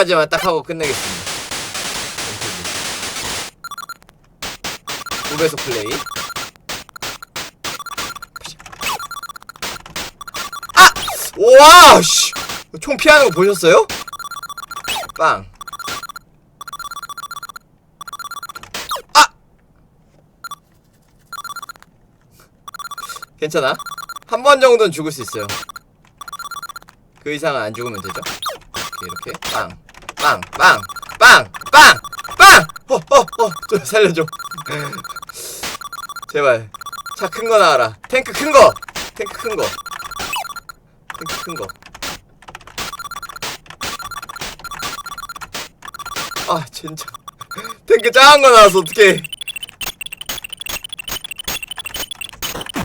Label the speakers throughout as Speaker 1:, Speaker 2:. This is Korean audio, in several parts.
Speaker 1: 요거까지만 딱 하고 끝내겠습니다. 5배속 플레이. 아! 와, 씨! 총 피하는 거 보셨어요? 빵. 아! 괜찮아. 한 번 정도는 죽을 수 있어요. 그 이상은 안 죽으면 되죠. 이렇게, 이렇게. 빵. 빵. 빵. 빵. 빵. 빵! 어, 어, 어. 좀 살려줘. 제발. 차 큰 거 나와라. 탱크 큰 거! 탱크 큰 거. 탱크 큰 거. 아, 진짜. 탱크 작은 거 나와서 어떡해.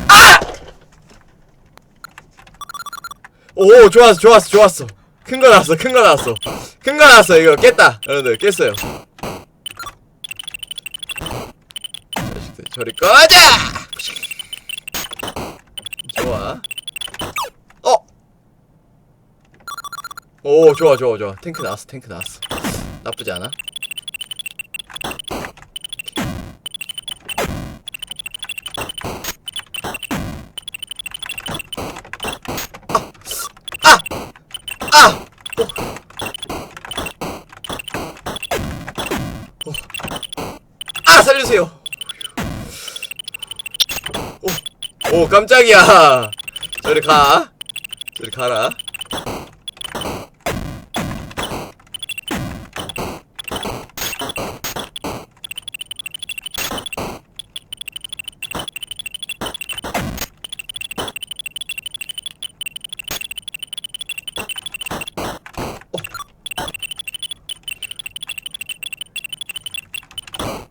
Speaker 1: 아! 오, 좋았어, 좋았어, 좋았어. 큰 거 나왔어, 큰 거 나왔어. 큰 거 나왔어, 이거 깼다. 여러분들, 깼어요. 저리 꺼져! 좋아. 어! 오, 좋아, 좋아, 좋아. 탱크 나왔어, 탱크 나왔어. 나쁘지 않아. 아! 아! 어. 어. 아, 살려주세요. 오, 오, 깜짝이야. 저리 가. 저리 가라.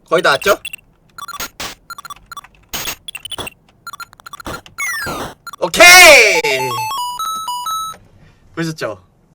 Speaker 1: 거의 다 왔죠? 오케이! 보셨죠?